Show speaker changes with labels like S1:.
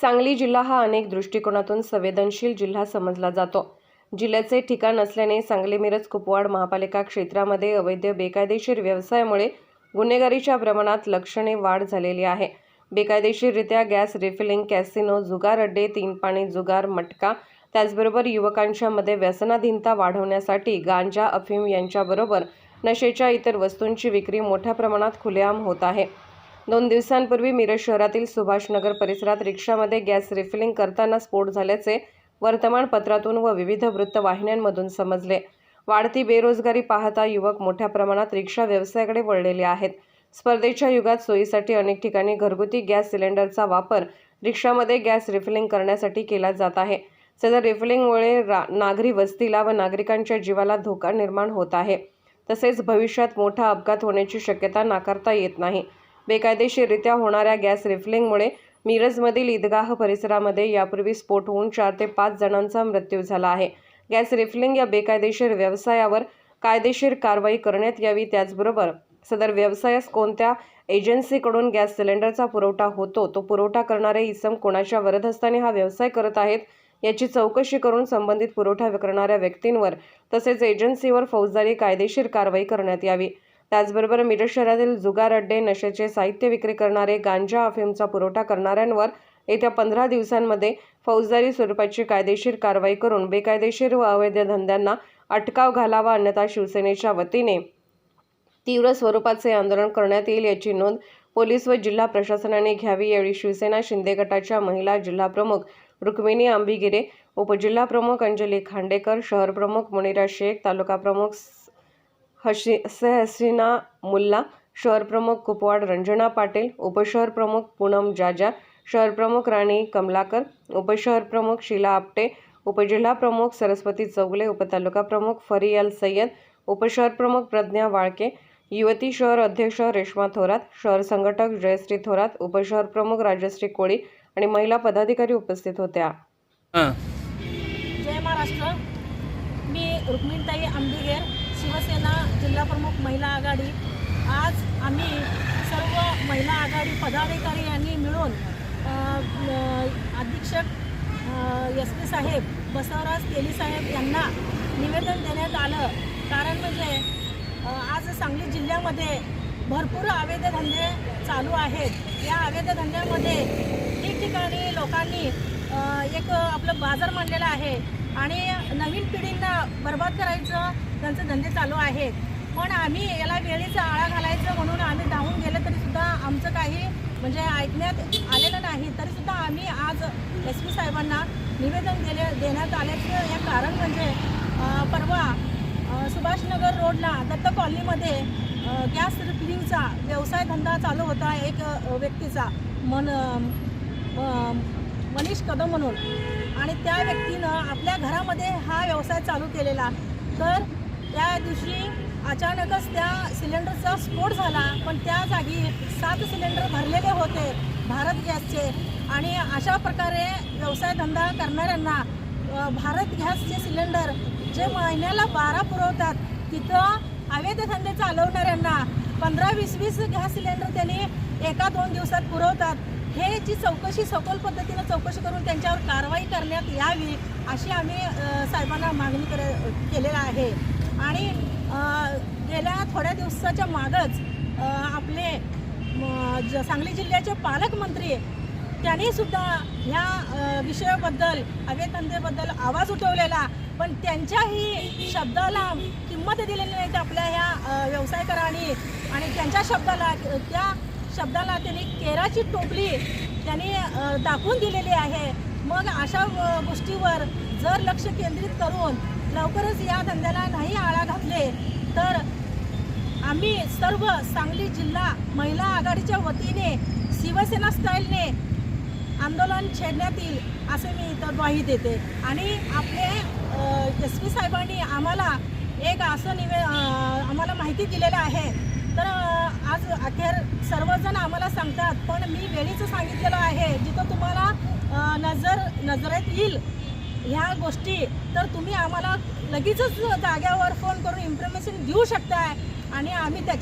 S1: सांगली जिल्हा हा अनेक दृष्टिकोनातून संवेदनशील जिल्हा समजला जातो. जिल्ह्याचे ठिकाण असल्याने सांगली मिरज कुपवाड महापालिका क्षेत्रामध्ये अवैध बेकायदेशीर व्यवसायामुळे गुन्हेगारीच्या प्रमाणात लक्षणे वाढ झालेली आहे. बेकायदेशीररित्या गॅस रिफिलिंग कॅसिनो जुगार अड्डे तीन पाणी जुगार मटका त्याचबरोबर युवकांच्या मध्ये व्यसनाधीनता वाढवण्यासाठी गांजा अफीम यांच्याबरोबर नशेच्या इतर वस्तूंची विक्री मोठ्या प्रमाणात खुलेआम होत आहे. दोन दिवसांपूर्वी मिरज शहरातील सुभाषनगर परिसरात रिक्षामध्ये गॅस रिफिलिंग करताना स्फोट झाल्याचे वर्तमानपत्रातून व विविध वृत्तवाहिन्यांमधून समजले. वाढती बेरोजगारी पाहता युवक मोठ्या प्रमाणात रिक्षा व्यवसायाकडे वळलेले आहेत. स्पर्धेच्या युगात सोयीसाठी अनेक ठिकाणी घरगुती गॅस सिलेंडरचा वापर रिक्षामध्ये गॅस रिफिलिंग करण्यासाठी केला जात आहे. सदर रिफिलिंगमुळे रा नागरी वस्तीला व नागरिकांच्या जीवाला धोका निर्माण होत आहे. तसेच भविष्यात मोठा अपघात होण्याची शक्यता नाकारता येत नाही. बेकायदेशीररित्या होणाऱ्या गॅस रिफिलिंगमुळे मिरजमधील ईदगाह परिसरामध्ये यापूर्वी स्फोट होऊन चार ते पाच जणांचा मृत्यू झाला आहे. गॅस रिफिलिंग या बेकायदेशीर व्यवसायावर कायदेशीर कारवाई करण्यात यावी त्याचबरोबर सदर व्यवसायास कोणत्या एजन्सीकडून गॅस सिलेंडरचा पुरवठा होतो तो पुरवठा करणारे इसम कोणाच्या वरदहस्ताने हा व्यवसाय करत आहेत याची चौकशी करून संबंधित पुरवठा करणाऱ्या व्यक्तींवर तसेच एजन्सीवर फौजदारी कायदेशीर कारवाई करण्यात यावी. त्याचबरोबर मिरज शहरातील जुगार अड्डे नशेचे साहित्य विक्री करणारे गांजा अफीमचा पुरवठा करणाऱ्यांवर येत्या पंधरा दिवसांमध्ये फौजदारी स्वरूपाची कायदेशीर कारवाई करून बेकायदेशीर व अवैध धंद्यांना अटकाव घालावा अन्यथा शिवसेनेच्या वतीने तीव्र स्वरूपाचे आंदोलन करण्यात येईल याची नोंद पोलीस व जिल्हा प्रशासनाने घ्यावी. यावेळी शिवसेना शिंदे गटाच्या महिला जिल्हा प्रमुख रुक्मिणी आंबिगिरे उपजिल्हा प्रमुख अंजली खांडेकर शहर प्रमुख मुनिरा शेख तालुका प्रमुख हशी सहसिना मुल्ला शहर प्रमुख कुपवाड रंजना पाटील उपशहर प्रमुख पूनम जाजा शहर प्रमुख राणी कमलाकर उपशहर प्रमुख शीला आपटे उपजिल्हा प्रमुख सरस्वती चौगले उपतालुका प्रमुख फरियाल सय्यद उपशहर प्रमुख प्रज्ञा वाळके युवती शहर अध्यक्ष रेश्मा थोरात शहर संघटक जयश्री थोरात उपशहर प्रमुख राजश्री कोळी आणि महिला पदाधिकारी उपस्थित होत्या.
S2: हां.
S3: जय महाराष्ट्र. मी रुक्मिणताई आंबिगेर शिवसेना जिल्हाप्रमुख महिला आघाडी. आज आम्ही सर्व महिला आघाडी पदाधिकारी यांनी मिळून अधीक्षक एस पी साहेब बसवराज तेलीसाहेब यांना निवेदन देण्यात आलं. कारण म्हणजे आज सांगली जिल्ह्यामध्ये भरपूर आवेदधंदे चालू आहेत. या आवेदधंद्यामध्ये ठिकठिकाणी लोकांनी एक आपलं बाजार मांडलेला आहे. आणि नवीन पिढींना बर्बाद करायचं त्यांचे धंदे चालू आहेत. पण आम्ही याला वेळेचा आळा घालायचं म्हणून आम्ही धावून गेलं तरीसुद्धा आमचं काही म्हणजे ऐकण्यात आलेलं नाही. तरीसुद्धा आम्ही आज एस पी साहेबांना निवेदन दिले देण्यात आल्याचं हे कारण म्हणजे परवा सुभाषनगर रोडला दत्त कॉलनीमध्ये गॅस रिफिलिंगचा व्यवसाय धंदा चालू होता एक व्यक्तीचा. मन मनीष कदम म्हणून. आणि त्या व्यक्तीनं आपल्या घरामध्ये हा व्यवसाय चालू केलेला. तर त्या दिवशी अचानकच त्या सिलेंडरचा स्फोट झाला. पण त्या जागी सात सिलेंडर भरलेले होते भारत गॅसचे. आणि अशा प्रकारे व्यवसाय धंदा करणाऱ्यांना भारत गॅसचे सिलेंडर जे महिन्याला बारा पुरवतात तिथं अवैध धंदे चालवणाऱ्यांना पंधरा वीस वीस गॅस सिलेंडर त्यांनी एका दोन दिवसात पुरवतात. हे जी चौकशी सखोल पद्धतीनं चौकशी करून त्यांच्यावर कारवाई करण्यात यावी अशी आम्ही साहेबांना मागणी कर केलेला आहे. आणि गेल्या थोड्या दिवसाच्या मागच आपले ज सांगली जिल्ह्याचे पालकमंत्री त्यांनी सुद्धा ह्या विषयाबद्दल अवैध आवाज उठवलेला. पण त्यांच्याही शब्दाला किंमत दिलेली नाही आपल्या ह्या व्यवसायकरांनी. आणि त्यांच्या शब्दाला त्या शब्दाला त्यांनी केराची टोपली त्यांनी दाखवून दिलेली आहे. मग अशा गोष्टीवर जर लक्ष केंद्रित करून लवकरच या धंद्याला नाही आळा घातले तर आम्ही सर्व सांगली जिल्हा महिला आघाडीच्या वतीने शिवसेना स्टाईलने आंदोलन छेडण्यात येईल असे मी इथं ग्वाही देते. आणि आपले एस पी साहेबांनी आम्हाला एक असं निवे आम्हाला माहिती दिलेलं आहे. तर आज अखेर सर्वजण आम्हाला सांगतात पण मी वेळीचं सांगितलेलं आहे जिथं तुम्हाला नजर नजरेत येईल ह्या गोष्टी तर तुम्ही आम्हाला लगेचच जाग्यावर फोन करून इन्फॉर्मेशन देऊ शकताय आणि आम्ही त्याच्या